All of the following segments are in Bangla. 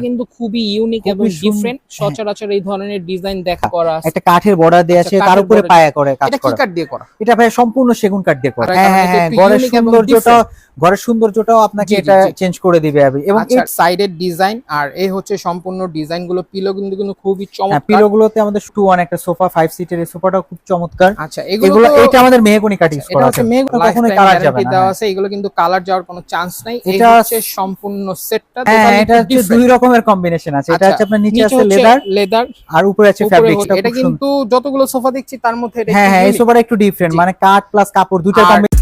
কিন্তু খুবই ইউনিক এবং ডিফারেন্ট হ্যাঁ। সচরাচর এই ধরনের ডিজাইন দেখা করা একটা কাঠের বর্ডার আচ্ছা, আছে তার উপরে পায়া করে কাজ এটা কি কাঠ দিয়ে করা? এটা ভাই সম্পূর্ণ সেগুন কাঠ দিয়ে করা। হ্যাঁ হ্যাঁ হ্যাঁ সৌন্দর্যটা ঘরের সৌন্দর্যটাও আপনাকে এটা চেঞ্জ করে দিবে। এবং আচ্ছা সাইডের ডিজাইন আর এই হচ্ছে সম্পূর্ণ ডিজাইনগুলো পিলো কিন্তু কিন্তু খুবই হ্যাঁ চমৎকার। পিলো গুলোতে আমাদের টু ওয়ান একটা সোফা ফাইভ সিটের এই সোফাটাও খুব চমৎকার। আচ্ছা এগুলো এটা আমাদের মেহগনি ইউজ এটা করা হচ্ছে আছে। মেঘ কখনোই কালার যাবে না দেওয়া হ্যাঁ। আছে এগুলো কিন্তু কালার যাওয়ার কোনো চান্স নাই। এটা- হচ্ছে সম্পূর্ণ সেটটা হ্যাঁ এটা হচ্ছে দুই রকমের কম্বিনেশন আছে। এটা হচ্ছে আপনার নিচে আছে লেদার লেদার আর উপরে আছে এটা কিন্তু যতগুলো সোফা দেখছি তার মধ্যে এটা হ্যাঁ হ্যাঁ এই সোফাটা একটু ডিফারেন্ট মানে কাঠ প্লাস কাপড় দুটো কম্বিনেশন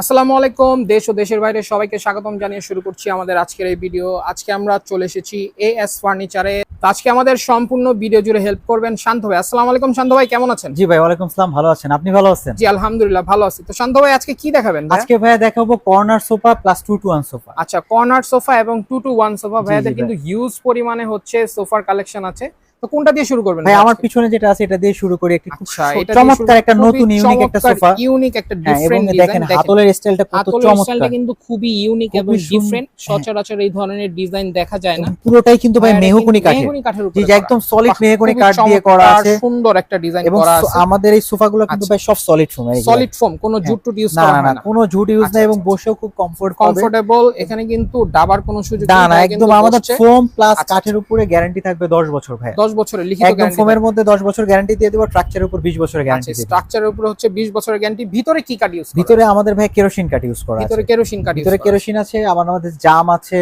আসসালামু আলাইকুম দেশ ও দেশের বাইরে সবাইকে স্বাগতম জানিয়ে শুরু করছি আমাদের আজকের এই ভিডিও। আজকে আমরা চলে এসেছি এ এস ফার্নিচারে আজকে আমাদের সম্পূর্ণ ভিডিও জুড়ে হেল্প করবেন শান্ত ভাই। আসসালামু আলাইকুম শান্ত ভাই কেমন আছেন? জি ভাই ওয়ালাইকুম আসসালাম ভালো আছেন? আপনি ভালো আছেন? জি আলহামদুলিল্লাহ ভালো আছি। তো শান্ত ভাই আজকে কি দেখাবেন আজকে ভাইয়া দেখাবো corner sofa plus two two one sofa আচ্ছা কর্নার সোফা এবং টু টু ওয়ান সোফা ভাইয়াদের কিন্তু হিউজ পরিমাণে হচ্ছে সোফার কালেকশন আছে। তো কোনটা দিয়ে শুরু করবেন? ভাই আমার পিছনে যেটা আছে এটা দিয়ে শুরু করি একটি খুব আচ্ছা চমৎকার একটা নতুন ইউনিক একটা সোফা ইউনিক একটা হ্যাঁ ডিফারেন্ট দেখেন হাতলের স্টাইলটা কত চমৎকার। কিন্তু খুবই ইউনিক এবং ডিফারেন্ট হ্যাঁ। সচরাচর এই ধরনের ডিজাইন দেখা যায় না। পুরোটাই কিন্তু ভাই মেহগনি কাঠের। মেহগনি কাঠের যে একদম সলিড মেহগনি কাঠ দিয়ে করা আছে। সুন্দর একটা ডিজাইন করা আছে। আমাদের এই সোফাগুলো কিন্তু আচ্ছা। ভাই সব সলিড ফোম সলিড ফোম কোনো জুট টুট ইউজ না করা না না হয় না কোনো জুট ইউজ নাই এবং আচ্ছা, বসেও খুব কমফোর্ট কমফোর্টেবল এখানে কিন্তু ডাবার কোনো সুযোগ না নেই, একদম আমাদের। ফোম প্লাস কাঠের উপরে গ্যারান্টি থাকবে 10 বছর ভাই। 10 বছরের লিখিত একদম ফোমের মধ্যে 10 বছর গ্যারান্টি দিয়ে দেবো ট্রাকচারের উপর 20 বছরের গ্যারান্টি আছে স্ট্রাকচারের উপরে হচ্ছে 20 বছরের গ্যারান্টি ভিতরে কি কাঠ ইউজ ভিতরে আমাদের ভাই কেরোসিন কাঠ ইউজ করা ভিতরে কেরোসিন কাঠ ভিতরে কেরোসিন আছে। আবার আমাদের জাম আছে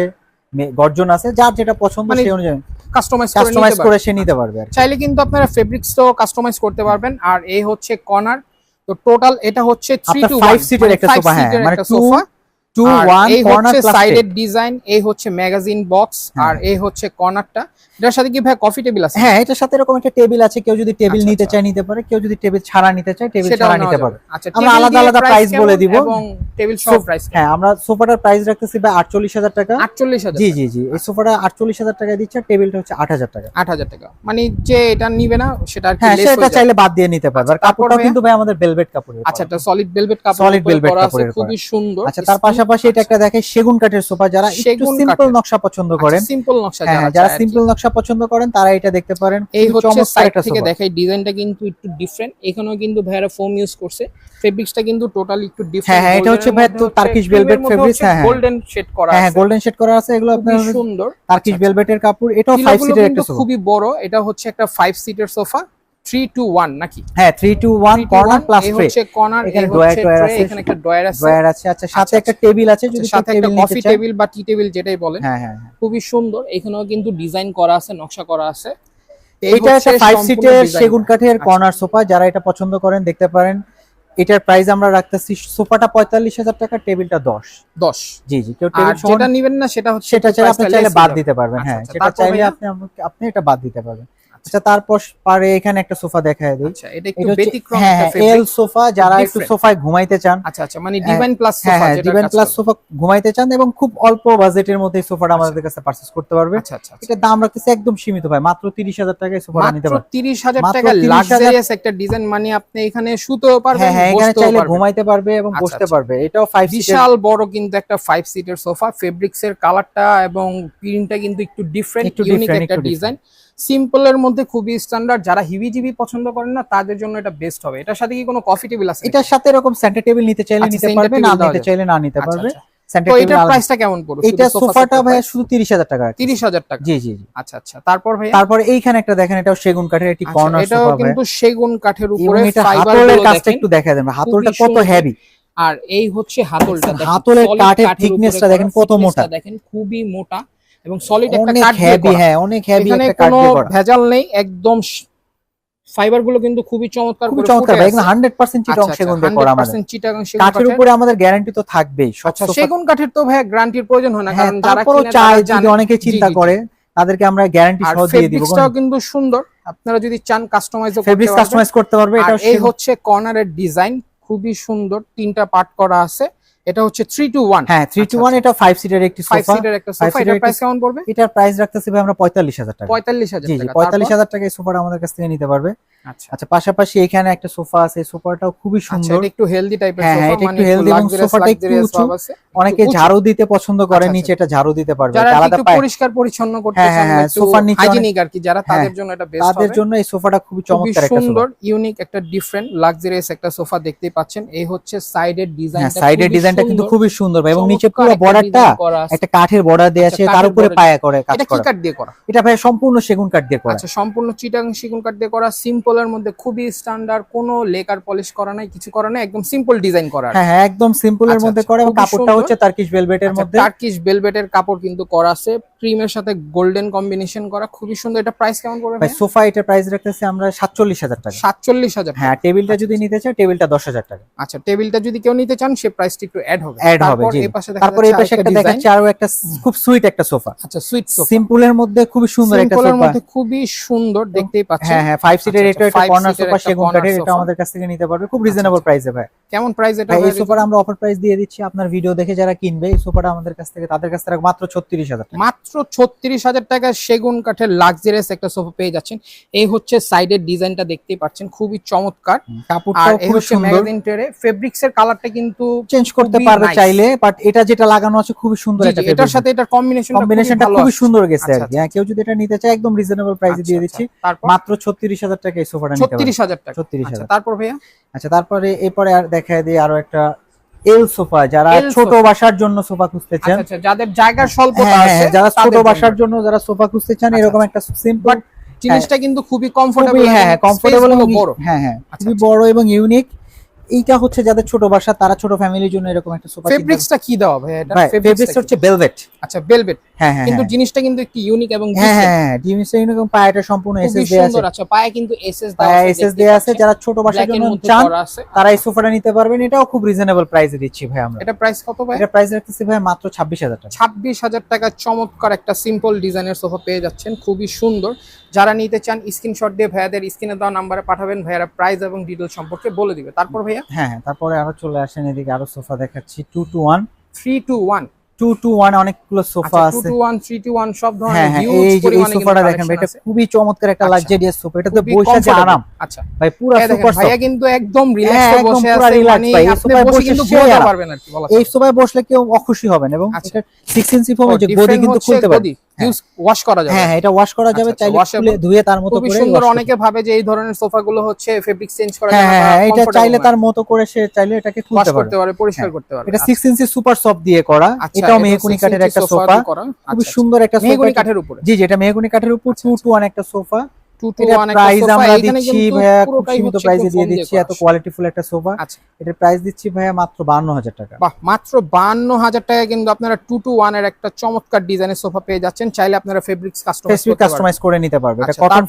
গর্জন আছে যার যেটা পছন্দ মানে সেই অনুযায়ী। কাস্টমাইজ করে কাস্টমাইজ করে সে নিতে পারবে চাইলে কিন্তু আপনারা ফেব্রিক্সও কাস্টমাইজ করতে পারবেন। আর এই হচ্ছে কর্নার তো টোটাল এটা হচ্ছে 3 টু 5 সিটের একটা সোফা হ্যাঁ মানে 2 সোফা 2 1 এই কর্নার সাইডের ডিজাইন এই হচ্ছে ম্যাগাজিন বক্স হ্যাঁ। আর এই হচ্ছে কর্নারটা এটার সাথে কি ভাই কফি টেবিল আছে? হ্যাঁ এটার সাথে এরকম একটা টেবিল আছে কেউ যদি টেবিল আচ্ছা, নিতে আচ্ছা। চায় নিতে পারে কেউ যদি টেবিল ছাড়া নিতে চায় টেবিল ছাড়া নিতে পারে। আচ্ছা আমরা আলাদা আলাদা price price বলে দিব। এবং টেবিল সহ প্রাইস হ্যাঁ আমরা সোফাটার প্রাইস রাখতেছি ভাই 48000 টাকা। 48000 জি জি জি এই সোফাটা 48000 টাকা দিচ্ছে আর টেবিলটা হচ্ছে 8000 টাকা। 8000 টাকা। মানে যে এটা নিবে না সেটা আর হ্যাঁ সেটা চাইলে বাদ দিয়ে নিতে পারবে আর ভাইয়া? কিন্তু ভাই আমাদের ভেলভেট কাপড়ের আচ্ছা এটা সলিড ভেলভেট কাপড় কাপড়ের খুবই সুন্দর। আচ্ছা তার পাশাপাশি এটা একটা দেখে সেগুন কাঠের সোফা যারা একটু সিম্পল নকশা পছন্দ করেন। সিম্পল নকশা হ্যাঁ যারা যারা। সিম্পল নকশা পছন্দ করেন তারা এটা দেখতে পারেন। এই হচ্ছে সাইড থেকে দেখাই ডিজাইনটা কিন্তু একটু ডিফারেন্ট এখানেও কিন্তু ভাইরা ফোম ইউজ করছে। ফেব্রিক্সটা কিন্তু টোটালি একটু ডিফারেন্ট হ্যাঁ, হ্যাঁ, এটা হচ্ছে ভাই তো Turkish velvet fabrics, হ্যাঁ, হ্যাঁ। গোল্ডেন শেড করা হ্যাঁ হ্যাঁ গোল্ডেন শেড করা আছে এগুলো আপনার সুন্দর। টার্কিশ আচ্ছা, ভেলভেটের কাপড় এটাও 5 পিলোগুলো সিটের একটা সোফা। খুবই বড়। এটা হচ্ছে একটা 5 সিটের সোফা। 3 টু 1 নাকি? হ্যাঁ 3 two 1 3 to corner plus tray হচ্ছে কর্নার এখানে এই ড্রয়ার হচ্ছে ট্রয়ার tray, আছে। এখানে একটা ড্রয়ার আছে। ড্রয়ার আছে আচ্ছা সাথে আচ্ছা, একটা টেবিল আছে যদি আচ্ছা, সাথে একটা কফি টেবিল বা টি টেবিল যেটাই বলেন। হ্যাঁ হ্যাঁ। খুবই সুন্দর। এখানেও কিন্তু ডিজাইন করা আছে নকশা করা আছে। হচ্ছে একটা 5 সিটের সেগুন কাঠের আচ্ছা। কর্নার সোফা যারা এটা পছন্দ করেন দেখতে পারেন। এটার প্রাইস আমরা রাখতেছি সোফাটা 45000 টাকা টেবিলটা 10 10 জি জি কেউ টেবিল যেটা নিবেন না সেটা হচ্ছে সেটা চাইলে আপনি চাইলে বাদ দিতে পারবেন আচ্ছা, হ্যাঁ আচ্ছা, সেটা চাইলে আপনি আপনি এটা বাদ দিতে পারবেন। আচ্ছা তারপর পারে এখানে একটা সোফা দেখায় দিই। আচ্ছা এটা একটু ব্যতিক্রম হ্যাঁ একটা হ্যাঁ এল সোফা যারা একটু সোফায় ঘুমাইতে চান। আচ্ছা আচ্ছা মানে ডিভাইন প্লাস হ্যাঁ সোফা হ্যাঁ ডিভাইন প্লাস সোফা ঘুমাইতে চান এবং খুব অল্প বাজেটের মধ্যে এই সোফাটা আমাদের কাছে পারচেজ করতে পারবে। আচ্ছা আচ্ছা আচ্ছা। এটা দাম রাখতেছে একদম সীমিত ভাই মাত্র 30000 টাকায় সোফাটা নিতে মাত্র পারবেন 30000 মাত্র টাকা লাক্সারিয়াস একটা ডিজাইন মানে আপনি এখানে শুতেও পারবেন হ্যাঁ হ্যাঁ এখানে চাইলে ঘুমাইতে পারবে এবং আচ্ছা, বসতে আচ্ছা। পারবে। এটাও 5 সিটের বিশাল বড় কিন্তু একটা 5 সিটের সোফা। ফেব্রিক্স এর কালারটা এবং প্রিন্টটা কিন্তু একটু ডিফারেন্ট ইউনিক একটা ডিজাইন সিম্পলের মধ্যে খুবই স্ট্যান্ডার্ড যারা হিবিজিবি পছন্দ করেন না তাদের জন্য এটা বেস্ট হবে। এটার সাথে কি কোনো কফি টেবিল আছে এটার সাথে এরকম সেন্টার টেবিল নিতে চাইলে আচ্ছা, নিতে পারবে না নিতে চাইলে না নিতে আচ্ছা, পারবে আচ্ছা। সেন্টার তো টেবিল প্রাইসটা কেমন পড়বে? এটা সোফাটা ভাই শুধু 30000 টাকা রাখছি। 30000 টাকা? জি জি আচ্ছা আচ্ছা। তারপর ভাই তারপরে এইখানে একটা দেখেন এটাও সেগুন কাঠের একটি কর্নার এটাও সোফা কিন্তু সেগুন কাঠের উপরে কাজটা একটু দেখা দেন হাতলটা কত হেভি আর এই হচ্ছে হাতলটা হাতলের কাঠের দেখেন কত মোটা। টা দেখেন খুবই মোটা। এবং সলিড একটা দিয়ে হেভি। হ্যাঁ অনেক হেভি একটা কাঠ দিয়ে করা ভেজাল নেই একদম ফাইবারগুলো কিন্তু খুবই চমৎকার খুবই করে চমৎকার ভাই। একদম 100% চিটং আচ্ছা, আচ্ছা, সেগুন দিয়ে করা আমাদের 100% চিটাগাং সেগুন কাঠের। উপরে আমাদের গ্যারান্টি তো থাকবেই আচ্ছা সেগুন কাঠের তো ভাই গ্যারান্টির প্রয়োজন হয় না হ্যাঁ কারণ যারা কিনে তারা যদি। অনেকে চিন্তা। করে তাদেরকে আমরা গ্যারান্টি সহ দিয়ে দিব ফেব্রিক্সটাও কিন্তু সুন্দর আপনারা যদি চান কাস্টমাইজও করতে ফেব্রিক্স কাস্টমাইজ করতে পারবে এটা এই হচ্ছে কর্নারের ডিজাইন খুবই সুন্দর তিনটা পার্ট করা আছে এটা হচ্ছে থ্রি টু ওয়ান হ্যাঁ থ্রি টু ওয়ান এটা 5 সিটার একটি সোফা 5 সিটার একটা সোফা এটার প্রাইস কেমন পড়বে? এটার প্রাইস রাখতেছি ভাই আমরা পঁয়তাল্লিশ হাজার টাকা। পঁয়তাল্লিশ হাজার জি জি টাকা। পঁয়তাল্লিশ তারপর? হাজার টাকা এই সোফাটা আমাদের কাছ থেকে নিতে পারবে। আচ্ছা। আচ্ছা পাশাপাশি এখানে একটা সোফা আছে সোফাটাও খুবই আচ্ছা সুন্দর। একটু হেলদি টাইপের হ্যাঁ, হ্যাঁ, সোফা এটা মানে একটু healthy এবং সোফাটা একটু উঁচু। অনেকে ঝাড়ু দিতে পছন্দ করে আচ্ছা, নিচে এটা ঝাড়ু দিতে পারবে আলাদা একটু পায়। পরিষ্কার পরিচ্ছন্ন করতে হ্যাঁ, চান হ্যাঁ, সোফার নিচে হাইজিনিক আর কি যারা তাদের হ্যাঁ, জন্য এটা বেস্ট তাদের জন্য এই সোফাটা খুবই চমৎকার একটা সুন্দর ইউনিক একটা ডিফারেন্ট লাক্সারিয়াস একটা সোফা দেখতেই পাচ্ছেন। এই হচ্ছে সাইডের হ্যাঁ ডিজাইনটা সাইডের ডিজাইনটা কিন্তু খুবই সুন্দর ভাই এবং নিচে পুরো বর্ডারটা একটা কাঠের বর্ডার দেওয়া আচ্ছা, আছে তার উপরে পায়া করে কাজ এটা কি করা। কাঠ দিয়ে করা? এটা ভাই সম্পূর্ণ সেগুন কাঠ দিয়ে করা। আচ্ছা সম্পূর্ণ চিটাং সেগুন কাঠ দিয়ে করা সিম্পলের মধ্যে খুবই স্ট্যান্ডার্ড কোনো লেকার পলিশ করা নাই কিছু করা নাই একদম সিম্পল ডিজাইন করা হ্যাঁ হ্যাঁ একদম সিম্পল এর মধ্যে আচ্ছা, করা। এবং কাপড়টা। হচ্ছে টার্কিশ ভেলভেটের মধ্যে। টার্কিশ ভেলভেটের কাপড় কিন্তু করা আছে। ক্রিমের সাথে গোল্ডেন কম্বিনেশন করা খুবই সুন্দর। এটা প্রাইস কেমন পড়বে ভাই সোফা এটা প্রাইস রাখতেছি আমরা সাতচল্লিশ হাজার টাকা। সাতচল্লিশ হাজার হ্যাঁ টেবিলটা যদি নিতে চাই টেবিলটা দশ হাজার টাকা। আচ্ছা টেবিলটা যদি কেউ নিতে চান সে প্রাইসটা একটু অ্যাড হবে। অ্যাড হবে তারপর জি। এই পাশে তারপর এই পাশে একটা। দেখাচ্ছি আরও একটা খুব সুইট একটা সোফা। আচ্ছা সুইট সোফা। সিম্পলের মধ্যে খুবই সুন্দর একটা সোফা। সিম্পলের মধ্যে খুবই সুন্দর দেখতেই পাচ্ছেন। হ্যাঁ হ্যাঁ ফাইভ সিটের আচ্ছা, এটা একটা কর্নার সোফা সেগুন কাঠের এটা আমাদের কাছ থেকে নিতে পারবে। খুব আচ্ছা, রিজনেবল প্রাইসে ভাই। কেমন প্রাইস এটা এই সোফাটা আমরা অফার প্রাইস দিয়ে দিচ্ছি। আপনার ভিডিও দেখে যারা কিনবে এই সোফাটা আমাদের কাছ থেকে তাদের কাছ থেকে মাত্র ছত্রিশ হাজার টাকা। মাত্র ছত্রিশ হাজার টাকা সেগুন কাঠের লাক্সারিয়াস একটা সোফা পেয়ে যাচ্ছেন। এই হচ্ছে সাইডের ডিজাইনটা দেখতেই পাচ্ছেন খুবই চমৎকার। আর এই হচ্ছে ম্যাগাজিন টেরে ফেব্রিক্স এর কালারটা কিন্তু চেঞ্জ করতে পারবে চাইলে বাট এটা যেটা লাগানো আছে খুবই সুন্দর এটার সাথে এটার কম্বিনেশন কম্বিনেশনটা খুবই সুন্দর গেছে আচ্ছা, আর কি হ্যাঁ, কেউ যদি এটা নিতে চায় একদম রিজনেবল প্রাইসে দিয়ে দিচ্ছি। মাত্র ছত্রিশ হাজার টাকা এই সোফাটা নিতে ছত্রিশ হাজার টাকা। 36,000 আচ্ছা, তারপর ভাইয়া? আচ্ছা তারপরে এরপরে আর দেখায় দিই আরও একটা এল সোফা যারা ছোট বাসার জন্য সোফা খুঁজতে চান। আচ্ছা যাদের জায়গার স্বল্পতা হ্যাঁ, আছে হ্যাঁ, যারা ছোট। বাসার জন্য যারা সোফা খুঁজতে চান আচ্ছা, এরকম একটা সিম্পল জিনিসটা কিন্তু খুবই কমফোর্টেবল হ্যাঁ হ্যাঁ কমফোর্টেবল এবং বড়। হ্যাঁ হ্যাঁ আচ্ছা, খুবই আচ্ছা। বড় এবং ইউনিক এইটা হচ্ছে যাদের ছোট বাসা তারা ছোট ফ্যামিলির জন্য এরকম একটা সোফা ফেব্রিক্সটা কি দেওয়া ভাই এটা ফেব্রিক্স ফেব্রিক্স হচ্ছে ভেলভেট আচ্ছা ভেলভেট হ্যাঁ হ্যাঁ কিন্তু হ্যাঁ। জিনিসটা কিন্তু একটু ইউনিক এবং হ্যাঁ। হ্যাঁ হ্যাঁ জিনিসটা এরকম পায়াটা সম্পূর্ণ এসএস দেয়া আছে। সুন্দর আচ্ছা পায়ে কিন্তু এসএস পায়া এসএস দেয়া আছে যারা ছোট বাসার জন্য চান তারা এই সোফাটা নিতে পারবেন। এটাও খুব রিজনেবল প্রাইসে দিচ্ছি ভাই আমরা। এটা প্রাইস কত ভাই? এটা প্রাইস রাখতেছি ভাই মাত্র ছাব্বিশ হাজার টাকা। ছাব্বিশ হাজার টাকা চমৎকার একটা সিম্পল ডিজাইনের সোফা পেয়ে যাচ্ছেন খুবই সুন্দর। যারা নিতে চান স্ক্রিনশট দিয়ে ভাইয়াদের স্ক্রিনে দেওয়া নাম্বারে পাঠাবেন ভাইয়ারা প্রাইস এবং ডিটেল সম্পর্কে বলে দিবে। তারপর ভাইয়া হ্যাঁ হ্যাঁ তারপরে আরও চলে আসেন এদিকে আরও সোফা দেখাচ্ছি। Two two one three two one two two one অনেকগুলো সোফা টু আছে। সব হ্যাঁ ধরনের হ্যাঁ হিউজ এই যে এই সোফাটা দেখেন এটা খুবই চমৎকার একটা আচ্ছা। লাক্সারিয়াস সোফা এটাতে খুবই বসে যে আরাম। আচ্ছা ভাই পুরো সুপার ভাইয়া কিন্তু একদম হ্যাঁ, রিল্যাক্সে বসে আছে মানে আপনি বসে কিন্তু ঘুমাতে পারবেন আর কি বলা এই সোফায় বসলে কেউ অখুশি হবেন এবং আচ্ছা। এটা সিক্স ইঞ্চি যে গদি কিন্তু খুলতে পারে। গদি, ওয়াশ করা যাবে। হ্যাঁ হ্যাঁ এটা ওয়াশ করা যাবে আচ্ছা, চাইলে খুলে ধুয়ে তার মতো করে সুন্দর। অনেকে ভাবে যে এই ধরনের সোফা গুলো হচ্ছে ফেব্রিক চেঞ্জ করা হ্যাঁ হ্যাঁ হ্যাঁ, এটা চাইলে তার মতো করে সে চাইলে এটাকে খুলতে পারে করতে পারে। পরিষ্কার হ্যাঁ, করতে পারে। এটা আচ্ছা। সিক্স ইঞ্চি সুপার সফট দিয়ে করা। আচ্ছা, এটাও এটা মেহগুনি কাঠের একটা সোফা খুব আচ্ছা, সুন্দর একটা সোফা মেহগনি কাঠের উপরে। জি জি এটা মেহগুনি কাঠের উপর 2 টু 1 একটা সোফা টু টু এটা ওয়ান একটা প্রাইস আমরা দিচ্ছি ভাইয়া খুব সীমিত প্রাইসে দিয়ে দিচ্ছি এত কোয়ালিটিফুল একটা সোফা আচ্ছা। এটার প্রাইস দিচ্ছি ভাইয়া মাত্র বান্ন হাজার টাকা। বাহ মাত্র বান্ন হাজার টাকা কিন্তু আপনারা টু টু ওয়ানের একটা চমৎকার ডিজাইনের সোফা পেয়ে যাচ্ছেন। চাইলে আপনারা ফেব্রিক্স কাস্টমাইজ পারবেন। করে নিতে পারবে। এটা আচ্ছা, কটন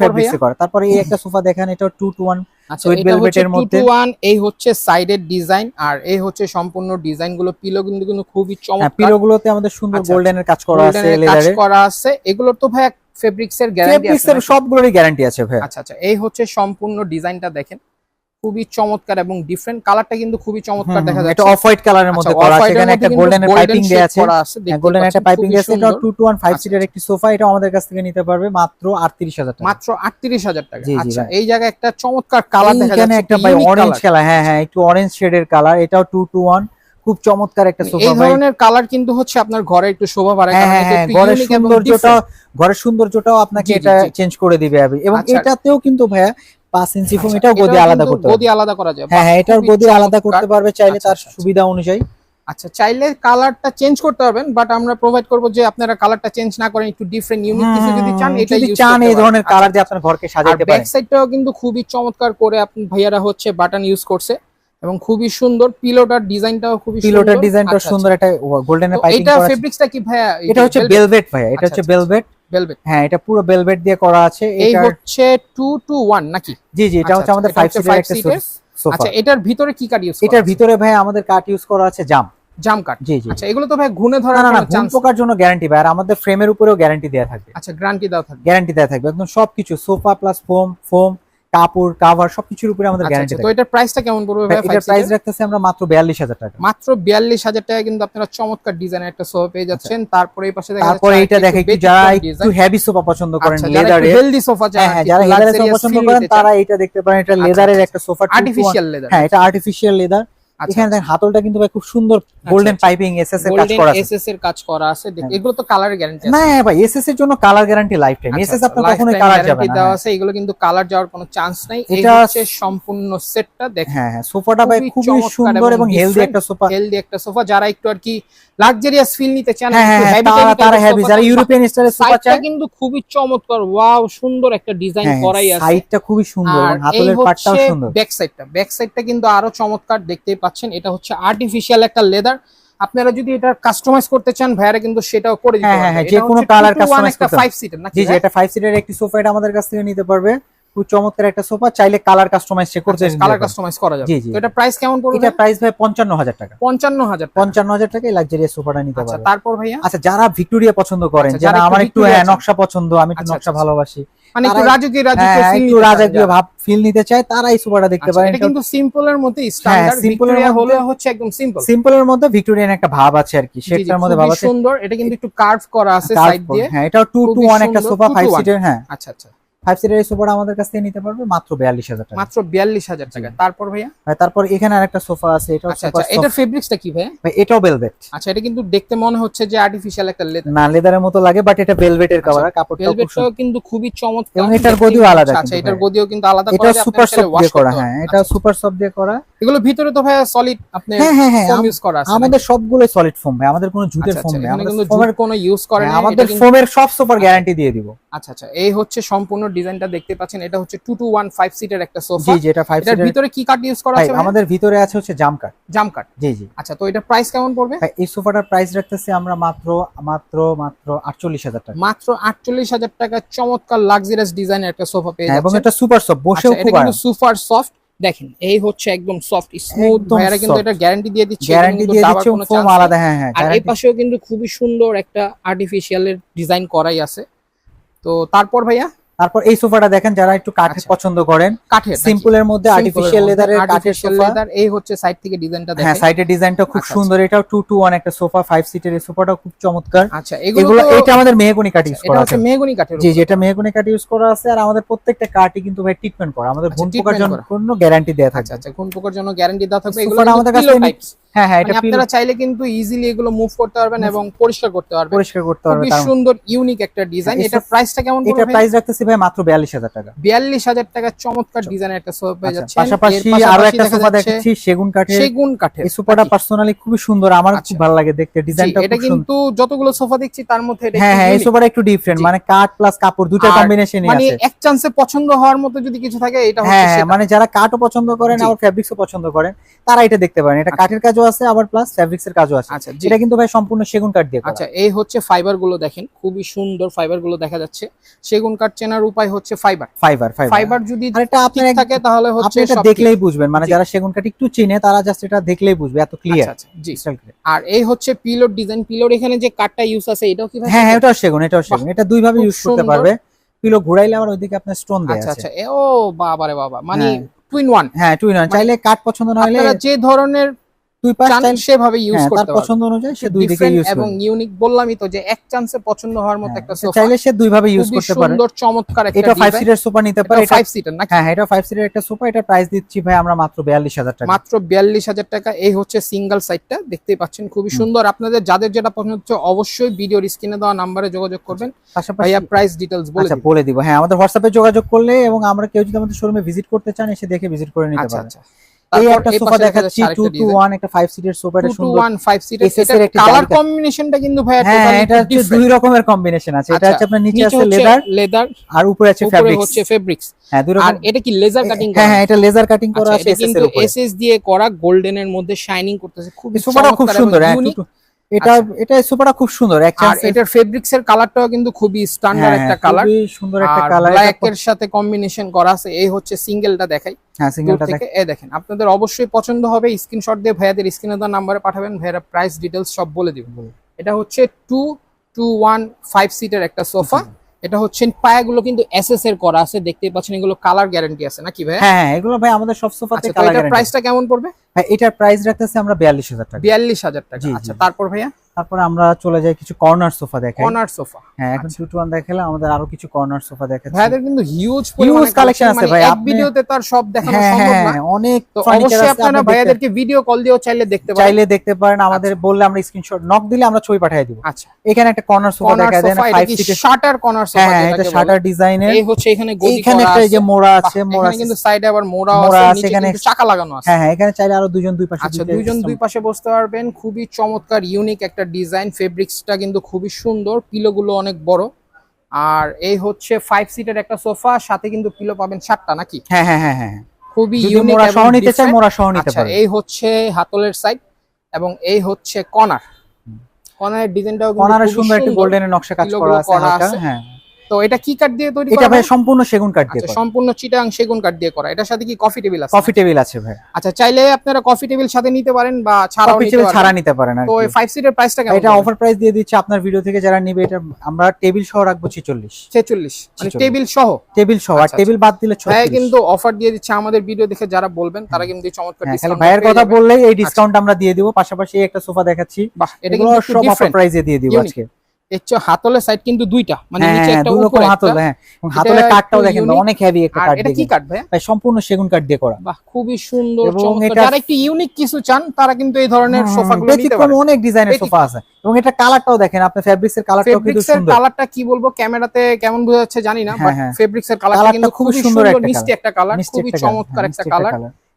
তারপর এই একটা সোফা দেখেন এটা টু টু ওয়ান আচ্ছা এটা এর টু ওয়ান এই হচ্ছে সাইডের ডিজাইন আর এই হচ্ছে সম্পূর্ণ ডিজাইনগুলো। পিলো কিন্তু খুবই হ্যাঁ চমৎকার। পিলো গুলোতে আমাদের সুন্দর গোল্ডেনের কাজ করা আছে Golden এর কাজ করা আছে। এগুলোর তো ভাই ফেব্রিক্স এর গ্যারান্টি আছে ফেব্রিক্সের? সবগুলোরই গ্যারান্টি আছে ভাই। আচ্ছা আচ্ছা এই হচ্ছে সম্পূর্ণ ডিজাইনটা দেখেন। খুবই চমৎকার এবং ডিফারেন্ট কালারটা কিন্তু খুবই চমৎকার দেখা যাচ্ছে। এটা অফ হোয়াইট কালারের মধ্যে আচ্ছা, করা আছে। এখানে একটা কিন্তু গোল্ডেনের পাইপিং দেয়া আছে। গোল্ডেন একটা পাইপিং দেয়া আছে। এটা সুন্দর। টু টু ওয়ান ফাইভ আচ্ছা, সিটের একটি সোফা এটা আমাদের কাছ থেকে নিতে পারবে মাত্র আটত্রিশ হাজার টাকা। মাত্র আটত্রিশ হাজার টাকা। জি, জি, আচ্ছা এই জায়গায় একটা চমৎকার কালার দেখা যাচ্ছে একটা ভাই অরেঞ্জ কালার হ্যাঁ হ্যাঁ একটু অরেঞ্জ শেডের কালার এটাও টু টু ওয়ান খুব চমৎকার একটা সোফা ভাই। ধরনের কালার কিন্তু হচ্ছে আপনার ঘরে একটু শোভা বাড়ায় হ্যাঁ হ্যাঁ ঘরের সৌন্দর্যটা ঘরের সৌন্দর্যটাও আপনাকে এটা চেঞ্জ করে দিবে এবং আচ্ছা। এটাতেও কিন্তু ভাইয়া পাঁচ ইঞ্চি ফোম আচ্ছা, এটাও গদি আলাদা করতে গদি আলাদা করা যায় হ্যাঁ হ্যাঁ এটার গদি আলাদা করতে পারবে চাইলে আচ্ছা, তার। সুবিধা অনুযায়ী। আচ্ছা চাইলে কালারটা চেঞ্জ করতে পারবেন বাট আমরা প্রোভাইড করব যে আপনারা কালারটা চেঞ্জ না করেন একটু ডিফারেন্ট ইউনিক কিছু যদি চান এটা যদি চান এই ধরনের কালার দিয়ে আপনার ঘরকে সাজাতে ব্যাক সাইডটাও কিন্তু খুবই চমৎকার করে আপনি ভাইয়ারা হচ্ছে বাটন ইউজ করছে। এবং খুবই সুন্দর পিলোটার ডিজাইনটাও খুবই পিলোটার সুন্দর। ডিজাইনটাও আচ্ছা, সুন্দর একটা গোল্ডেনের তো পাইপিং এটা করা। ফেব্রিক্সটা কি ভাইয়া? এটা হচ্ছে বেলভেট ভাইয়া এটা আচ্ছা, হচ্ছে আচ্ছা, বেলভেট ভেলভেট হ্যাঁ এটা পুরো বেলভেট দিয়ে করা আছে। এই হচ্ছে 2 টু 1 নাকি? জি জি এটা আচ্ছা, হচ্ছে আমাদের এটা ফাইভ হচ্ছে সিটের একটা সোফা আচ্ছা এটার ভিতরে কি কাট ইউজ এটার ভিতরে ভাই আমাদের কাঠ ইউজ করা আছে জাম। জাম কাট জি জি। আচ্ছা এগুলো তো ভাই ঘুনে ধরার না চান্স পোকার জন্য গ্যারান্টি ভাই আর আমাদের ফ্রেমের উপরেও গ্যারান্টি দেওয়া থাকবে আচ্ছা গ্যারান্টি দাও থাকবে গ্যারান্টি দেওয়া থাকবে একদম সবকিছু সোফা প্লাস ফোম ফোম কাপড় কাভার সবকিছুর উপরে আমাদের আচ্ছা, গ্যারান্টি আচ্ছা, তো এটার প্রাইসটা কেমন পড়বে ভাই এটার প্রাইস রাখতেছি আমরা মাত্র বিয়াল্লিশ হাজার টাকা। মাত্র বিয়াল্লিশ হাজার টাকা কিন্তু আপনারা চমৎকার ডিজাইনের একটা সোফা পেয়ে যাচ্ছেন। তারপরে এই পাশে দেখা তারপরে এটা দেখে কি যারা একটু হেভি সোফা পছন্দ করেন আচ্ছা, লেদারের হেলদি সোফা চান হ্যাঁ হ্যাঁ যারা লেদারের সোফা পছন্দ করেন তারা এটা দেখতে পারেন এটা আচ্ছা, লেদারের আচ্ছা। একটা সোফা আর্টিফিশিয়াল লেদার হ্যাঁ এটা আর্টিফিশিয়াল লেদার এখানে দেখেন হাতলটা কিন্তু ভাই খুব সুন্দর গোল্ডেন আচ্ছা। পাইপিং এসএস এর কাজ করা আছে। এসএস এর কাজ করা আছে। এগুলো তো কালারের গ্যারান্টি না হ্যাঁ ভাই এসএস এর জন্য colour guarantee life time SS আপনার কখনোই কালার যাবে না দেওয়া হ্যাঁ। আছে। এগুলো কিন্তু কালার যাওয়ার কোনো চান্স নাই। এটা- হচ্ছে সম্পূর্ণ সেটটা দেখেন। হ্যাঁ হ্যাঁ সোফাটা ভাই খুবই সুন্দর এবং হেলদি একটা সোফা। হেলদি একটা সোফা। যারা একটু আর কি লাক্সারিয়াস ফিল নিতে চান হ্যাঁ তারা type তারা হেভি যারা ইউরোপিয়ান স্টাইলের সোফা চায় কিন্তু খুবই চমৎকার। ওয়াও সুন্দর একটা ডিজাইন করাই আছে। সাইডটা খুবই সুন্দর এবং হাতলের পাটটাও সুন্দর। ব্যাক সাইডটা ব্যাক সাইডটা কিন্তু আরও চমৎকার দেখতেই পাচ্ছেন এটা হচ্ছে আর্টিফিশিয়াল একটা লেদার আপনারা যদি এটা কাস্টমাইজ করতে চান ভাইরা কিন্তু সেটাও করে দিতে হ্যাঁ, হ্যাঁ, হ্যাঁ, যে কোনো কালার কাস্টমাইজ করতে করতে 5 সিটার নাকি জি জি এটা 5 সিটার একটি সোফা এটা আমাদের কাছ থেকে নিতে পারবে। খুব চমৎকার একটা সোফা চাইলে কালার কাস্টমাইজ সে করতে কালার কালার কাস্টমাইজ করা যাবে। জি, জি। তো এটা প্রাইস কেমন পড়বে? এটা প্রাইস ভাই পঞ্চান্ন হাজার টাকা। পঞ্চান্ন হাজার টাকা। পঞ্চান্ন হাজার টাকায় লাক্সারিয়াস সোফাটা নিতে আচ্ছা পারবে তারপর ভাইয়া? আচ্ছা যারা ভিক্টোরিয়া পছন্দ করেন আচ্ছা, যারা আমার একটু হ্যাঁ, নকশা পছন্দ আমি একটু আচ্ছা, নকশা আচ্ছা, ভালোবাসি। মানে একটু রাজকীয় রাজকীয় হ্যাঁ একটু রাজকীয় ভাব ফিল নিতে চায় তারা এই সোফাটা দেখতে আচ্ছা, পারেন। এটা কিন্তু সিম্পলের মধ্যে স্ট্যান্ডার্ড এর ভিক্টোরিয়া মধ্যে- হচ্ছে একদম সিম্পল সিম্পলের মধ্যে ভিক্টোরিয়ান একটা ভাব আছে আর কি শেপটার মধ্যে ভাব আছে। সুন্দর। এটা কিন্তু একটু কার্ভ করা আছে সাইড দিয়ে। হ্যাঁ এটাও টু টু খুবই ওয়ান একটা সোফা 2 to ফাইভ সিটের হ্যাঁ। আচ্ছা আচ্ছা। ফাইভ সিটার এই সোফাটা আমাদের কাছ থেকে নিতে পারবে মাত্র বিয়াল্লিশ হাজার টাকা। মাত্র বিয়াল্লিশ হাজার টাকা। তারপর ভাইয়া? তারপর এখানে আরেকটা সোফা আছে এটা আচ্ছা আচ্ছা এটার ফেব্রিক্সটা কি ভাইয়া? এটাও ভেলভেট আচ্ছা এটা কিন্তু দেখতে মনে হচ্ছে যে আর্টিফিশিয়াল একটা লেদার না লেদারের মতো লাগে বাট এটা ভেলভেটের কভার কাপড়টা ভেলভেটটাও কিন্তু খুবই চমৎকার। এবং এটার গদিও আলাদা আচ্ছা এটার গদিও কিন্তু আলাদা করা এটা সুপার সফট দিয়ে করা হ্যাঁ এটা সুপার সফট দিয়ে করা। এগুলো ভিতরে তো ভাইয়া সলিড আপনি হ্যাঁ হ্যাঁ হ্যাঁ ইউজ করা আছে আমাদের সলিড ফোম ভাই আমাদের কোনো জুটের ফোম নেই আমাদের ফোমের কোনো ইউজ করে না আমাদের ফোমের সব সোফার গ্যারান্টি দিয়ে দিব। আচ্ছা আচ্ছা এই হচ্ছে সম্পূর্ণ ডিজাইনটা দেখতে পাচ্ছেন এটা হচ্ছে সিটের একটা সোফা জি এটা ফাইভ এটার সিটার ভিতরে কি কাট ইউজ করা আছে? আমাদের ভিতরে আছে হচ্ছে জাম কাট জাম কাট জি জি। আচ্ছা তো এটা প্রাইস কেমন পড়বে? ভাই, এই সোফাটার প্রাইস রাখতেছি আমরা মাত্র মাত্র মাত্র আটচল্লিশ হাজার টাকা। মাত্র আটচল্লিশ হাজার টাকা চমৎকার লাক্সারিয়াস ডিজাইনের একটা সোফা পেয়ে হ্যাঁ, এবং এটা সুপার সফট বসেও আচ্ছা, এটা খুব আরাম। সুপার সফট দেখেন এই হচ্ছে একদম সফট স্মুথ ভাইরা ভাইয়ারা কিন্তু। এটা গ্যারান্টি দিয়ে দিচ্ছে গ্যারান্টি দিয়ে দিচ্ছে ফোম আলাদা হ্যাঁ হ্যাঁ আর এই পাশেও কিন্তু খুবই সুন্দর একটা আর্টিফিশিয়ালের ডিজাইন করাই আছে। তো তারপর ভাইয়া তারপর এই সোফাটা দেখেন যারা একটু কাঠের আচ্ছা। পছন্দ করেন কাঠের সিম্পলের মধ্যে আর্টিফিশিয়াল লেদারের কাঠের সোফা। এই হচ্ছে সাইড থেকে ডিজাইনটা দেখেন হ্যাঁ দেখেন। সাইডের ডিজাইনটা খুব আচ্ছা, সুন্দর এটাও টু টু ওয়ান একটা সোফা ফাইভ সিটের এই সোফাটা খুব চমৎকার। আচ্ছা এগুলো এটা আমাদের মেহগনি কাঠ ইউজ এটা করা হচ্ছে আছে। মেহগনি কাঠের জি এটা মেহগনি কাঠ ইউজ করা আছে আর আমাদের প্রত্যেকটা কাঠই কিন্তু ভাই ট্রিটমেন্ট করা। আমাদের আচ্ছা, ঘুন পোকার জন্য। কোনো গ্যারান্টি দেয়া আচ্ছা থাকে আচ্ছা কোন প্রকার জন্য গ্যারান্টি দেওয়া থাকবে। এগুলো আমাদের কাছে। হ্যাঁ হ্যাঁ মানে এটা আপনারা চাইলে কিন্তু ইজিলি এগুলো মুভ করতে পারবেন এবং পরিষ্কার করতে পারবেন। পরিষ্কার করতে পারবে খুবই সুন্দর ইউনিক একটা ডিজাইন এই এটার প্রাইসটা কেমন এটা প্রাইস রাখতেছি ভাই মাত্র বিয়াল্লিশ হাজার টাকা। বিয়াল্লিশ হাজার টাকা চমৎকার ডিজাইনের একটা সোফা পেয়ে আচ্ছা, যাচ্ছে পাশাপাশি আরও একটা সোফা দেখাচ্ছি সেগুন কাঠের। সেগুন কাঠের। এই সোফাটা পার্সোনালি খুবই সুন্দর আমার আচ্ছা। খুব ভালো লাগে দেখতে। ডিজাইনটা এটা খুব কিন্তু যতগুলো সোফা দেখছি তার মধ্যে এটা হ্যাঁ হ্যাঁ এই সোফাটা একটু ডিফারেন্ট মানে কাঠ প্লাস কাপড় দুটো আর কম্বিনেশনই মানে এক চান্সে পছন্দ হওয়ার মতো যদি কিছু থাকে এটা হ্যাঁ হচ্ছে হ্যাঁ মানে যারা কাঠও পছন্দ করেন জি। আবার ফ্যাব্রিক্সও পছন্দ করেন তারা এটা দেখতে পারেন। এটা আচ্ছা। কাঠের কাজও আছে আবার প্লাস ফ্যাব্রিক্সের কাজও আছে। আচ্ছা এটা কিন্তু ভাই সম্পূর্ণ সেগুন কাঠ দিয়ে আচ্ছা এই হচ্ছে ফাইবারগুলো দেখেন খুবই সুন্দর ফাইবারগুলো দেখা যাচ্ছে। সেগুন কাঠ চেনার উপায় হচ্ছে ফাইবার ফাইবার ফাইবার যদি এটা আপনার থাকে তাহলে আপনি হচ্ছে এটা দেখলেই বুঝবেন। মানে যারা সেগুন কাঠ একটু চিনে তারা জাস্ট এটা দেখলেই বুঝবে এত ক্লিয়ার আচ্ছা, আচ্ছা, জি। আর এই হচ্ছে পিলোর ডিজাইন পিলোর এখানে যে কাঠটা ইউজ আছে এটাও কি ভাই হ্যাঁ হ্যাঁ এটাও সেগুন এটাও সেগুন। এটা দুই ভাবে ইউজ করতে পারবে। পিলো ঘুরাইলে আবার ওইদিকে আপনার স্টোন দেয়া আচ্ছা আছে। আচ্ছা ও বাবারে বাবা মানে হ্যাঁ। টুইন ওয়ান হ্যাঁ নয় চাইলে কাঠ পছন্দ না হলে যে ধরনের দুই পাশ সেভাবে ইউজ হ্যাঁ, করতে পারবেন পছন্দ অনুযায়ী সে দুই দিকে ইউজ এবং ইউনিক বললামই তো যে এক চান্সে পছন্দ হওয়ার মতো একটা সোফা চাইলে সে দুই ভাবে ইউজ করতে পারে। সুন্দর চমৎকার একটা এটা ফাইভ ডিজাইন সিটার সোফা নিতে পারে। এটা ফাইভ সিটার নাকি? হ্যাঁ হ্যাঁ, এটা ফাইভ সিটার একটা সোফা এটা প্রাইস দিচ্ছি ভাই আমরা মাত্র বিয়াল্লিশ হাজার টাকা। মাত্র বিয়াল্লিশ হাজার টাকা। এই হচ্ছে সিঙ্গেল সাইডটা দেখতেই পাচ্ছেন খুবই সুন্দর। আপনাদের যাদের যেটা পছন্দ হচ্ছে অবশ্যই ভিডিওর স্ক্রিনে দেওয়া নাম্বারে যোগাযোগ করবেন। ভাইয়া প্রাইস ডিটেলস বলে আচ্ছা বলে দিব। হ্যাঁ আমাদের হোয়াটসঅ্যাপে যোগাযোগ করলে এবং আমরা কেউ যদি আমাদের শোরুমে ভিজিট করতে চান এসে দেখে ভিজিট করে নিতে আচ্ছা পারেন। আচ্ছা। এই একটা সোফা দেখাচ্ছি টু একটা 5 সিটের সোফা এটা সুন্দর সিটার SS কালার কম্বিনেশনটা কিন্তু ভাই হ্যাঁ এটা হচ্ছে দুই রকমের কম্বিনেশন আছে। এটা আচ্ছা, হচ্ছে আপনার নিচে আছে লেদার লেদার আর উপরে আছে উপরে হচ্ছে ফেব্রিক্স হ্যাঁ দুই আর এটা কি লেজার কাটিং হ্যাঁ হ্যাঁ এটা লেজার কাটিং করা আছে এসএস এর উপরে। এসএস দিয়ে করা গোল্ডেন এর মধ্যে শাইনিং করতেছে। খুব সোফাটা খুব সুন্দর হ্যাঁ এটা এটা সোফাটা খুব সুন্দর আর এটার ফেব্রিক্স এর কালারটাও কিন্তু খুবই স্ট্যান্ডার্ড একটা কালার হ্যাঁ, খুবই সুন্দর একটা কালার ব্ল্যাক এর সাথে কম্বিনেশন করা আছে এই হচ্ছে সিঙ্গেলটা দেখাই। হ্যাঁ সিঙ্গেলটা এ দেখেন আপনাদের অবশ্যই পছন্দ হবে স্ক্রিনশট দিয়ে ভাইয়াদের স্ক্রিনে দেওয়া নাম্বারে পাঠাবেন ভাইয়ারা প্রাইস ডিটেলস সব বলে দিবেন এটা হচ্ছে টু টু ওয়ান ফাইভ সিটের একটা সোফা এটা হচ্ছে পায়াগুলো কিন্তু এসএস এর করা আছে দেখতেই পাচ্ছেন এগুলো কালার গ্যারান্টি আছে নাকি ভাই হ্যাঁ হ্যাঁ এগুলো ভাই আমাদের সব সোফাতে আচ্ছা কালার গ্যারান্টি প্রাইসটা কেমন পড়বে? ভাই এটার প্রাইস রাখতেছি আমরা বিয়াল্লিশ হাজার টাকা। বিয়াল্লিশ হাজার টাকা। আচ্ছা তারপর ভাইয়া? তারপরে আমরা চলে যাই কিছু কর্নার সোফা দেখাই কর্নার সোফা হ্যাঁ এখন টু টু ওয়ান দেখালে আমাদের আরও কিছু কর্নার সোফা দেখাচ্ছি। ভাইদের কিন্তু হিউজ Huge collection আছে ভাই, এক আপনি- ভিডিওতে তার সব দেখানো হ্যাঁ সম্ভব হ্যাঁ না। হ্যাঁ, অনেক তো ফার্নিচার অবশ্যই আছে আপনারা ভাইয়াদেরকে ভিডিও কল দিয়েও চাইলে দেখতে পারেন। চাইলে দেখতে পারেন আমাদের বললে আমরা স্ক্রিনশট নক দিলে আমরা ছবি পাঠিয়ে দিব। আচ্ছা। এখানে একটা কর্নার সোফা দেখা দেন ফাইভ কি শাটার কর্নার সোফা হ্যাঁ হ্যাঁ এটা শাটার ডিজাইনের এই হচ্ছে এখানে গদি এইখানে করা একটা এই যে মোড়া আছে মোড়া এখানে কিন্তু সাইডে আবার মোড়া আছে এখানে- চাকা লাগানো আছে। হ্যাঁ হ্যাঁ এখানে চাইলে আরও দুজন দুই পাশে আচ্ছা দুইজন দুই পাশে বসতে পারবেন। খুবই চমৎকার ইউনিক একটা ডিজাইন ফেব্রিক্সটা কিন্তু খুবই সুন্দর পিলোগুলো অনেক বড়। আর এই হচ্ছে ফাইভ সিটের একটা সোফা সাথে কিন্তু পিলো পাবেন সাতটা নাকি? হ্যাঁ হ্যাঁ হ্যাঁ হ্যাঁ খুবই যদি ইউনিক সহ নিতে চাই মোড়া সহ নিতে আচ্ছা পারে এই হচ্ছে হাতলের সাইড এবং এই হচ্ছে কর্নার কর্নারের ডিজাইনটাও কিন্তু কর্নারে সুন্দর একটা গোল্ডেনের নকশা কাজ করা আছে। হ্যাঁ। তো এটা কি কাঠ দিয়ে তৈরি এটা ভাই ভাই? সম্পূর্ণ সেগুন কাঠ দিয়ে আচ্ছা সম্পূর্ণ চিটাং সেগুন কাঠ দিয়ে করা। এটার সাথে কি কফি টেবিল আছে? কফি টেবিল আছে ভাই। আচ্ছা চাইলে আপনারা কফি টেবিল সাথে নিতে পারেন বা ছাড়াও কফি নিতে টেবিল ছাড়া নিতে পারেন তো এই কি। ফাইভ সিটের প্রাইসটা কেমন এটা অফার প্রাইস দিয়ে দিচ্ছি আপনার ভিডিও থেকে যারা নিবে এটা আমরা টেবিল সহ রাখব 46 ছেচল্লিশ মানে টেবিল সহ? টেবিল সহ আর আচ্ছা, টেবিল বাদ দিলে ভাইয়া 36 কিন্তু অফার দিয়ে দিচ্ছে আমাদের ভিডিও দেখে যারা বলবেন তারা কিন্তু চমৎকার হ্যাঁ, ডিসকাউন্ট ভাইয়ের কথা বললেই এই ডিসকাউন্ট আমরা দিয়ে দিব পাশাপাশি একটা সোফা দেখাচ্ছি। বাহ এটা কিন্তু সব অফার প্রাইসে দিয়ে দিব। আজকে। হাতলের সাইড কিন্তু দুইটা। মানে হ্যাঁ নিচে হ্যাঁ একটা উপরে হাতল হ্যাঁ। হাতলের এটা কাঠটাও দেখেন অনেক হেভি একটা আর এটা কি দিয়ে ভাই সম্পূর্ণ সেগুন কাঠ দিয়ে করা। বাহ খুবই সুন্দর চমৎকার। যারা একটু ইউনিক কিছু চান তারা কিন্তু এই ধরনের নিতে ব্যতিক্রম অনেক ডিজাইনের সোফা আছে। এবং এটা কালারটাও দেখেন আপনার ফেব্রিক্স এর কালারটাও কিন্তু ফেব্রিক্স এর কালারটা কি বলব ক্যামেরাতে কেমন বোঝা যাচ্ছে জানি না বাট। কালারটা কিন্তু খুবই সুন্দর একটা মিষ্টি একটা কালার খুবই চমৎকার একটা কালার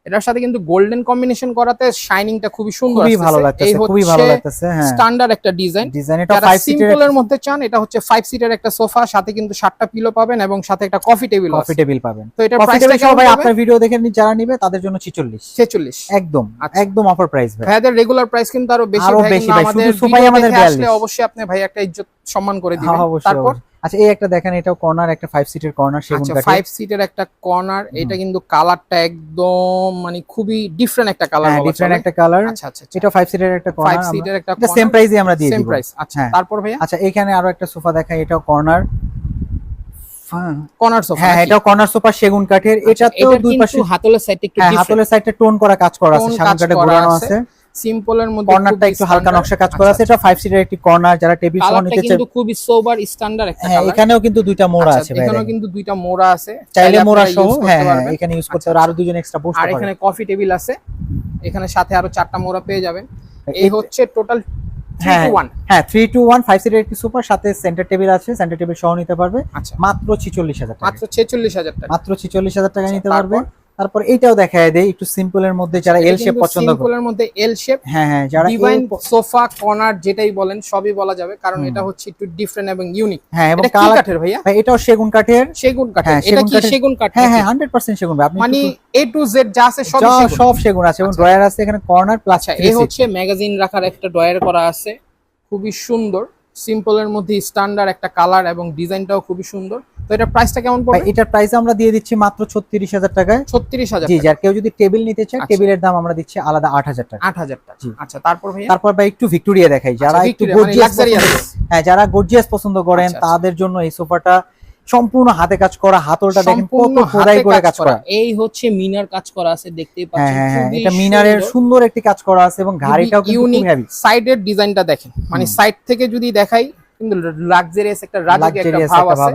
এটার সাথে কিন্তু গোল্ডেন কম্বিনেশন করাতে শাইনিংটা খুবই সুন্দর খুবই ভালো লাগতেছে খুবই ভালো লাগতেছে হ্যাঁ। স্ট্যান্ডার্ড একটা ডিজাইন ডিজাইন এটা যারা 5 সিটের সিম্পলের মধ্যে চান এটা হচ্ছে ফাইভ সিটের একটা সোফা সাথে কিন্তু সাতটা পিলো পাবেন এবং সাথে একটা কফি টেবিল কফি টেবিল পাবেন। তো এটা প্রাইসটা ভাই আপনার ভিডিও দেখে যারা নিবে তাদের জন্য 46 ছেচল্লিশ। একদম আচ্ছা। একদম অফার প্রাইস ভাই। ভাইয়াদের রেগুলার প্রাইস কিন্তু আরও বেশি ভাই, আমাদের সোফাই আমাদের আসলে অবশ্যই আপনি ভাই একটা ইজ্জত সম্মান করে হ্যাঁ দিবেন। তারপর। আচ্ছা এই একটা দেখেন এটাও কর্নার একটা 5 সিটের কর্নার সেগুন আচ্ছা কাঠের ফাইভ সিটের একটা কর্নার এটা কিন্তু কালারটা একদম মানে খুবই ডিফারেন্ট একটা কালার হ্যাঁ ডিফারেন্ট একটা কালার আচ্ছা আচ্ছা এটা 5 সিটের একটা ফাইভ কর্নার সিটের একটা এটা সেম প্রাইসে আমরা দিয়ে সেম প্রাইস আচ্ছা হ্যাঁ। তারপর ভাই আচ্ছা এখানে আরও একটা সোফা দেখাই এটাও কর্নার কর্নার সোফা হ্যাঁ এটাও কর্নার সোফা সেগুন কাঠের। এটাতেও দুই পাশে হাতলের সাইড একটু হ্যাঁ হাতলের সাইডটা টোন করা কাজ করা আছে Tone কাঠে ঘোরানো আছে। সিম্পলের মধ্যে কর্নারটা একটু হালকা নকশা কাজ করা আছে এটা 5 সিটের একটি কর্নার যারা টেবিল কালারটা নিতে চায় কিন্তু খুবই সোবার স্ট্যান্ডার্ড একটা হ্যাঁ কালার এখানেও কিন্তু দুইটা মোড়া আছে ভাই এখানেও কিন্তু দুইটা মোড়া আছে। চাইলে মোড়া সহ হ্যাঁ হ্যাঁ এখানে ইউজ করতে আচ্ছা, আরও দুজন এক্সট্রা বসতে আর এখানে কফি টেবিল আছে। এখানে সাথে আরও চারটা মোড়া পেয়ে যাবেন। এই হচ্ছে টোটাল হ্যাঁ ওয়ান হ্যাঁ 3 টু 1 5 সিটের একটি সুপার সাথে সেন্টার টেবিল আছে সেন্টার টেবিল সহ নিতে পারবে। আচ্ছা। মাত্র 46000 টাকা। মাত্র ছেচল্লিশ হাজার টাকা। মাত্র 46000 টাকা নিতে পারবে। তারপর এইটাও দেখায় দেই একটু সিম্পলের মধ্যে যারা এল শেপ পছন্দ করে। সিম্পলের মধ্যে এল শেপ হ্যাঁ হ্যাঁ যারা ডিভাইন সোফা কর্নার যেটাই বলেন সবই বলা যাবে কারণ এটা হচ্ছে একটু ডিফারেন্ট এবং ইউনিক হ্যাঁ এবং কাঠের ভাইয়া? এটাও সেগুন কাঠের। সেগুন কাঠের। হ্যাঁ, এটা সেগুন কি সেগুন কাঠ হ্যাঁ হ্যাঁ নাকি? 100% সেগুন ভাই। আপনি মানে এ টু জেড যা আছে সব সব সেগুন আছে এবং আচ্ছা। ড্রয়ার আছে এখানে কর্নার প্লাস আচ্ছা এই হচ্ছে ম্যাগাজিন রাখার একটা ড্রয়ার করা আছে খুবই সুন্দর। সিম্পলের মধ্যে স্ট্যান্ডার্ড একটা কালার এবং ডিজাইনটাও খুবই সুন্দর। তো এটা প্রাইসটা কেমন পড়বে? এটার প্রাইস আমরা দিয়ে দিচ্ছি মাত্র 36000 টাকায়। ছত্রিশ হাজার জি যার কেউ যদি টেবিল নিতে চায় আচ্ছা। টেবিলের দাম আমরা দিচ্ছি আলাদা 8000 টাকা। আট হাজার টাকা। জি। আচ্ছা তারপর ভাই তারপর ভাই একটু ভিক্টোরিয়া দেখাই। যারা আচ্ছা, একটু Victoria, মানে গর্জিয়াস হ্যাঁ যারা গর্জিয়াস পছন্দ করেন আচ্ছা। তাদের জন্য এই সোফাটা সম্পূর্ণ হাতে কাজ করা হাতলটা দেখেন কত খোদাই করে কাজ করা। এই হচ্ছে মিনার কাজ করা আছে দেখতেই হ্যাঁ পাচ্ছেন হ্যাঁ হ্যাঁ এটা মিনারের সুন্দর। একটি কাজ করা আছে এবং ঘাড়িটাও কিন্তু ইউনিক সাইডের ডিজাইনটা দেখেন। মানে সাইড থেকে যদি দেখাই কিন্তু লাক্সারিয়াস একটা রাজকীয় একটা ভাব আছে।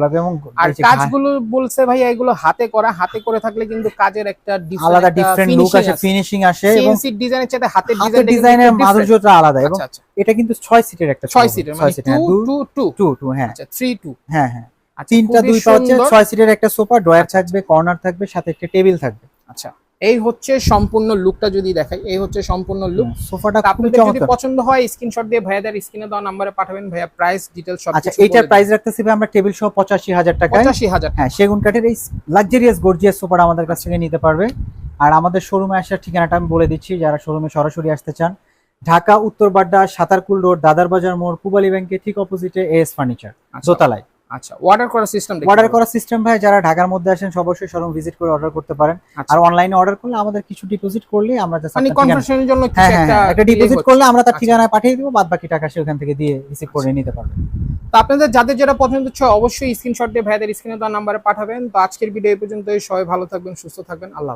আর কাজগুলো বলছে ভাই এগুলো হাতে করা হাতে করে থাকলে কিন্তু কাজের একটা আলাদা ডিফারেন্ট লুক আসে ফিনিশিং আসে এবং CNC ডিজাইনের চাইতে হাতের হাতের ডিজাইন ডিজাইনের মাধুর্যটা আলাদা এবং আচ্ছা আচ্ছা। এটা কিন্তু 6 সিটের একটা ছয় সোফা। সিটের ছয় মানে সিটের হ্যাঁ, 2 2 2 টু টু হ্যাঁ। আচ্ছা 3 2 হ্যাঁ হ্যাঁ। তিনটা দুই পা হচ্ছে ছয় সিটের একটা সোফা ড্রয়ার থাকবে কর্নার থাকবে সাথে একটা টেবিল থাকবে। আচ্ছা এই হচ্ছে সম্পূর্ণ লুকটা যদি দেখাই এই হচ্ছে সম্পূর্ণ লুক। সোফাটা আপনাদের যদি পছন্দ হয় স্ক্রিনশট দিয়ে ভাইয়াদের স্ক্রিনে দেওয়া নাম্বারে পাঠাবেন ভাইয়া প্রাইস ডিটেইলস সব আচ্ছা এইটার প্রাইস রাখতেছি ভাই আমরা টেবিল সহ পঁচাশি হাজার টাকায়। পঁচাশি হাজার হ্যাঁ সেগুন কাঠের এই লাক্সারিয়াস গর্জিয়াস সোফাটা আমাদের কাছ থেকে নিতে পারবে। আর আমাদের শোরুমে আসার ঠিকানাটা আমি বলে দিচ্ছি যারা শোরুমে সরাসরি আসতে চান। ঢাকা উত্তর বাড্ডা সাতারকুল রোড দাদার বাজার মোড় পুবালি ব্যাংকের ঠিক অপোজিটে এস ফার্নিচার দোতলায়। আচ্ছা অর্ডার করার সিস্টেম অর্ডার করার সিস্টেম ভাই যারা ঢাকার মধ্যে আসেন অবশ্যই শোরুম ভিজিট করে অর্ডার করতে পারেন। আচ্ছা। আর অনলাইনে অর্ডার করলে আমাদের কিছু ডিপোজিট করলে আমরা মানে কনফার্মেশনের জন্য কিছু হ্যাঁ হ্যাঁ একটা হ্যাঁ, একটা ডিপোজিট করলে আমরা তার আচ্ছা। ঠিকানায় পাঠিয়ে দিব বাদ বাকি টাকা সে ওখান থেকে দিয়ে রিসিভ করে নিতে পারবে। তো আপনাদের যাদের যেটা পছন্দ হচ্ছে অবশ্যই স্ক্রিনশট দিয়ে ভাইদের স্ক্রিনে নাম্বারে পাঠাবেন। তো আজকের ভিডিও এই পর্যন্তই। সবাই ভালো থাকবেন সুস্থ থাকবেন। আল্লাহ।